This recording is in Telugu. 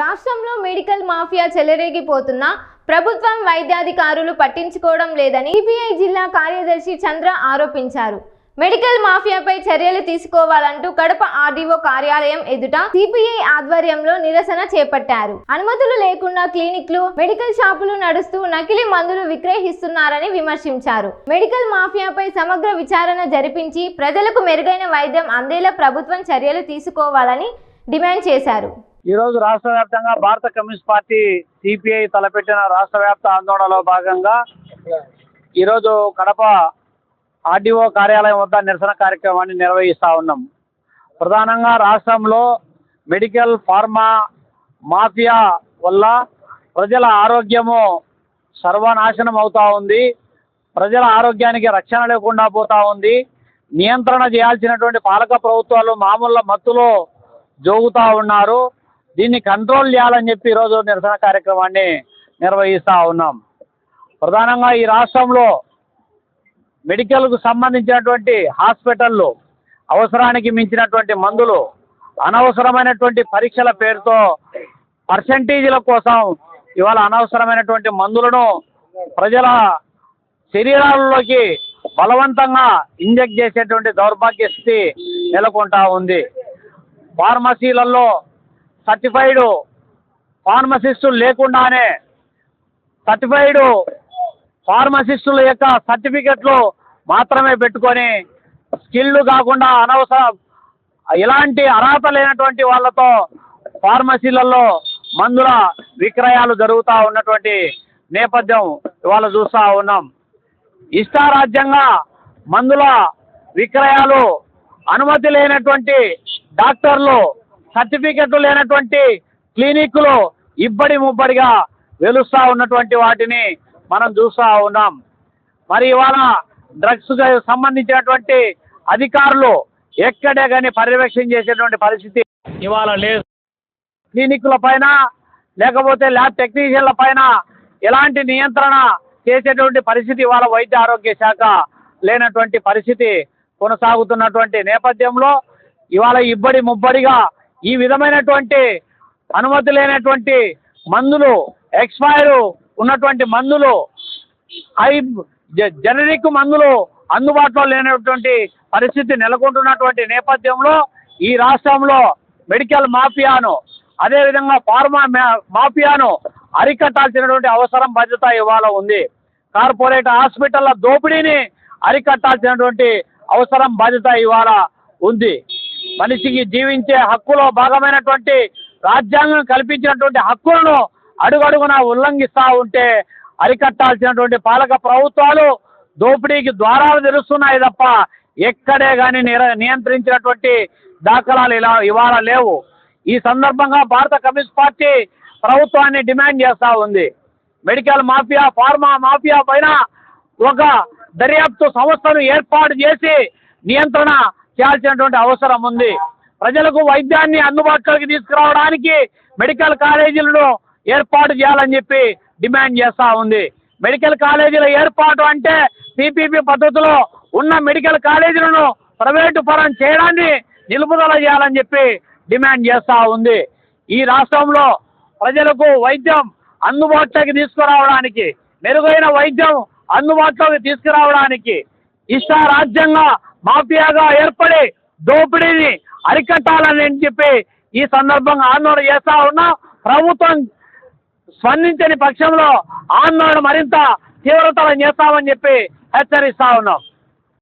రాష్ట్రంలో మెడికల్ మాఫియా చెలరేగిపోతున్నా ప్రభుత్వం వైద్యాధికారులు పట్టించుకోవడం లేదని సిపిఐ జిల్లా కార్యదర్శి చంద్ర ఆరోపించారు. మెడికల్ మాఫియాపై చర్యలు తీసుకోవాలంటూ కడప ఆర్డీఓ కార్యాలయం ఎదుట సిపిఐ ఆధ్వర్యంలో నిరసన చేపట్టారు. అనుమతులు లేకుండా క్లినిక్లు మెడికల్ షాపులు నడుస్తూ నకిలీ మందులు విక్రయిస్తున్నారని విమర్శించారు. మెడికల్ మాఫియాపై సమగ్ర విచారణ జరిపించి ప్రజలకు మెరుగైన వైద్యం అందేలా ప్రభుత్వం చర్యలు తీసుకోవాలని డిమాండ్ చేశారు. ఈ రోజు రాష్ట్ర వ్యాప్తంగా భారత కమ్యూనిస్ట్ పార్టీ సిపిఐ తలపెట్టిన రాష్ట్ర వ్యాప్త ఆందోళనలో భాగంగా ఈరోజు కడప ఆర్డీఓ కార్యాలయం వద్ద నిరసన కార్యక్రమాన్ని నిర్వహిస్తూ ఉన్నాం. ప్రధానంగా రాష్ట్రంలో మెడికల్ ఫార్మా మాఫియా వల్ల ప్రజల ఆరోగ్యము సర్వనాశనం అవుతూ ఉంది. ప్రజల ఆరోగ్యానికి రక్షణ లేకుండా పోతా ఉంది. నియంత్రణ చేయాల్సినటువంటి పాలక ప్రభుత్వాలు మామూలు మత్తులో జోగుతూ ఉన్నారు. దీన్ని కంట్రోల్ చేయాలని చెప్పి ఈరోజు నిరసన కార్యక్రమాన్ని నిర్వహిస్తూ ఉన్నాం. ప్రధానంగా ఈ రాష్ట్రంలో మెడికల్కు సంబంధించినటువంటి హాస్పిటళ్ళు అవసరానికి మించినటువంటి మందులు అనవసరమైనటువంటి పరీక్షల పేరుతో పర్సంటేజీల కోసం ఇవాళ అనవసరమైనటువంటి మందులను ప్రజల శరీరాలలోకి బలవంతంగా ఇంజెక్ట్ చేసేటువంటి దౌర్భాగ్య స్థితి నెలకొంటా ఉంది. ఫార్మసీలలో సర్టిఫైడ్ ఫార్మసిస్టులు లేకుండానే సర్టిఫైడ్ ఫార్మసిస్టుల యొక్క సర్టిఫికెట్లు మాత్రమే పెట్టుకొని స్కిల్లు కాకుండా అనవసర ఇలాంటి అర్హత లేనటువంటి వాళ్ళతో ఫార్మసీలలో మందుల విక్రయాలు జరుగుతూ ఉన్నటువంటి నేపథ్యం ఇవాళ చూస్తూ ఉన్నాం. ఇష్టారాజ్యంగా మందుల విక్రయాలు అనుమతి లేనటువంటి డాక్టర్లు సర్టిఫికెట్లు లేనటువంటి క్లినిక్లు ఇబ్బడి ముబ్బడిగా వెలుస్తూ ఉన్నటువంటి వాటిని మనం చూస్తూ ఉన్నాం. మరి ఇవాళ డ్రగ్స్ సంబంధించినటువంటి అధికారులు ఎక్కడే కానీ పర్యవేక్షణ చేసేటువంటి పరిస్థితి ఇవాళ లేదు. క్లినిక్ల పైన లేకపోతే ల్యాబ్ టెక్నీషియన్ల పైన ఎలాంటి నియంత్రణ చేసేటువంటి పరిస్థితి ఇవాళ వైద్య ఆరోగ్య శాఖ లేనటువంటి పరిస్థితి కొనసాగుతున్నటువంటి నేపథ్యంలో ఇవాళ ఇబ్బడి ముబ్బడిగా ఈ విధమైనటువంటి అనుమతి లేనటువంటి మందులు ఎక్స్పైర్ ఉన్నటువంటి మందులు హై జ- జనరిక్ మందులు అందుబాటులో లేనటువంటి పరిస్థితి నెలకొంటున్నటువంటి నేపథ్యంలో ఈ రాష్ట్రంలో మెడికల్ మాఫియాను అదేవిధంగా ఫార్మా మా- మాఫియాను అరికట్టాల్సినటువంటి అవసరం బాధ్యత ఇవాళ ఉంది. కార్పొరేట్ హాస్పిటల్ల దోపిడీని అరికట్టాల్సినటువంటి అవసరం బాధ్యత ఇవాళ ఉంది. మనిషికి జీవించే హక్కులో భాగమైనటువంటి రాజ్యాంగం కల్పించినటువంటి హక్కులను అడుగడుగున ఉల్లంఘిస్తూ ఉంటే అరికట్టాల్సినటువంటి పాలక ప్రభుత్వాలు దోపిడీకి ద్వారాలు తెరుస్తున్నాయి తప్ప ఎక్కడే కానీ నిర నియంత్రించినటువంటి దాఖలాలు ఇలా ఇవాళ లేవు. ఈ సందర్భంగా భారత కమ్యూనిస్ట్ పార్టీ ప్రభుత్వాన్ని డిమాండ్ చేస్తూ ఉంది. మెడికల్ మాఫియా ఫార్మా మాఫియా పైన ఒక దర్యాప్తు సంస్థను ఏర్పాటు చేసి నియంత్రణ చేయాల్సినటువంటి అవసరం ఉంది. ప్రజలకు వైద్యాన్ని అందుబాటులోకి తీసుకురావడానికి మెడికల్ కాలేజీలను ఏర్పాటు చేయాలని చెప్పి డిమాండ్ చేస్తూ ఉంది. మెడికల్ కాలేజీల ఏర్పాటు అంటే పీపీపీ పద్ధతిలో ఉన్న మెడికల్ కాలేజీలను ప్రైవేటు పరం చేయడాన్ని నిలుపుదల చేయాలని చెప్పి డిమాండ్ చేస్తూ ఉంది. ఈ రాష్ట్రంలో ప్రజలకు వైద్యం అందుబాటులోకి తీసుకురావడానికి మెరుగైన వైద్యం అందుబాటులోకి తీసుకురావడానికి ఇష్టారాజ్యంగా మాఫియాగా ఏర్పడి దోపిడీని అరికట్టాలని చెప్పి ఈ సందర్భంగా ఆందోళన చేస్తా ఉన్నా. ప్రభుత్వం స్పందించని పక్షంలో ఆందోళన మరింత తీవ్రతరం చేస్తామని చెప్పి హెచ్చరిస్తా ఉన్నాం.